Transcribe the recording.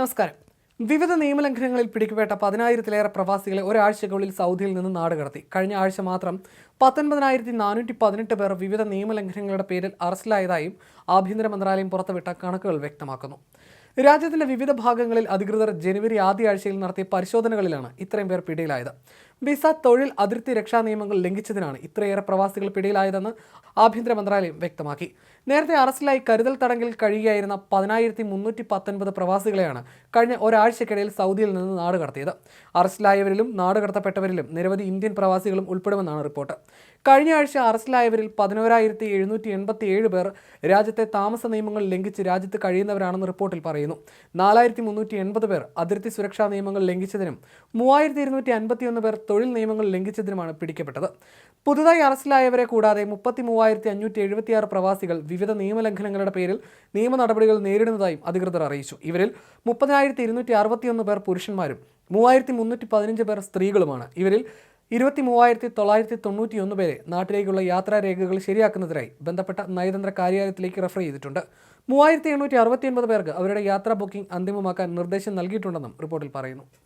നമസ്കാരം. വിവിധ നിയമലംഘനങ്ങളിൽ പിടിക്കപ്പെട്ട പതിനായിരത്തിലേറെ പ്രവാസികളെ ഒരാഴ്ചക്കുള്ളിൽ സൗദിയിൽ നിന്ന് നാട് കടത്തി. കഴിഞ്ഞ ആഴ്ച മാത്രം പത്തൊൻപതിനായിരത്തി നാനൂറ്റി പതിനെട്ട് പേർ വിവിധ നിയമലംഘനങ്ങളുടെ പേരിൽ അറസ്റ്റിലായതായും ആഭ്യന്തര മന്ത്രാലയം പുറത്തുവിട്ട കണക്കുകൾ വ്യക്തമാക്കുന്നു. രാജ്യത്തിന്റെ വിവിധ ഭാഗങ്ങളിൽ അധികൃതർ ജനുവരി ആദ്യ ആഴ്ചയിൽ നടത്തിയ പരിശോധനകളിലാണ് ഇത്രയും പേർ പിടിയിലായത്. വിസ തൊഴിൽ അതിർത്തി രക്ഷാ നിയമങ്ങൾ ലംഘിച്ചതിനാണ് ഇത്രയേറെ പ്രവാസികൾ പിടിയിലായതെന്ന് ആഭ്യന്തര മന്ത്രാലയം വ്യക്തമാക്കി. നേരത്തെ അറസ്റ്റിലായി കരുതൽ തടങ്കിൽ കഴിയുകയായിരുന്ന പതിനായിരത്തി മുന്നൂറ്റി പത്തൊൻപത് പ്രവാസികളെയാണ് കഴിഞ്ഞ ഒരാഴ്ചക്കിടയിൽ സൗദിയിൽ നിന്ന് നാട് കടത്തിയത്. അറസ്റ്റിലായവരിലും നാട് കടത്തപ്പെട്ടവരിലും നിരവധി ഇന്ത്യൻ പ്രവാസികളും ഉൾപ്പെടുമെന്നാണ് റിപ്പോർട്ട്. കഴിഞ്ഞ ആഴ്ച അറസ്റ്റിലായവരിൽ പതിനോരായിരത്തി എഴുന്നൂറ്റി എൺപത്തി ഏഴ് പേർ രാജ്യത്തെ താമസ നിയമങ്ങൾ ലംഘിച്ച് രാജ്യത്ത് കഴിയുന്നവരാണെന്ന് റിപ്പോർട്ടിൽ പറയുന്നു. നാലായിരത്തി മുന്നൂറ്റി എൺപത് പേർ അതിർത്തി സുരക്ഷാ നിയമങ്ങൾ ലംഘിച്ചതിനും മൂവായിരത്തി ഇരുന്നൂറ്റി അൻപത്തിയൊന്ന് പേർ തൊഴിൽ നിയമങ്ങൾ ലംഘിച്ചതിനുമാണ് പിടിക്കപ്പെട്ടത്. പുതുതായി അറസ്റ്റിലായവരെ കൂടാതെ മുപ്പത്തി മൂവായിരത്തി അഞ്ഞൂറ്റി എഴുപത്തിയാറ് പ്രവാസികൾ വിവിധ നിയമലംഘനങ്ങളുടെ പേരിൽ നിയമ നടപടികൾ നേരിടുന്നതായും അധികൃതർ അറിയിച്ചു. ഇവരിൽ മുപ്പതിനായിരത്തി ഇരുന്നൂറ്റി അറുപത്തിയൊന്ന് പേർ പുരുഷന്മാരും മൂവായിരത്തി മുന്നൂറ്റി പതിനഞ്ച് പേർ സ്ത്രീകളുമാണ്. ഇവരിൽ ഇരുപത്തി മൂവായിരത്തി തൊള്ളായിരത്തി തൊണ്ണൂറ്റി ഒന്ന് പേരെ നാട്ടിലേക്കുള്ള യാത്രാരേഖകൾ ശരിയാക്കുന്നതിനായി ബന്ധപ്പെട്ട നയതന്ത്ര കാര്യാലയത്തിലേക്ക് റെഫർ ചെയ്തിട്ടുണ്ട്. മൂവായിരത്തി എണ്ണൂറ്റി അറുപത്തിയൊൻപത് പേർക്ക് അവരുടെ യാത്രാ ബുക്കിംഗ് അന്തിമമാക്കാൻ നിർദ്ദേശം നൽകിയിട്ടുണ്ടെന്നും റിപ്പോർട്ടിൽ പറയുന്നു.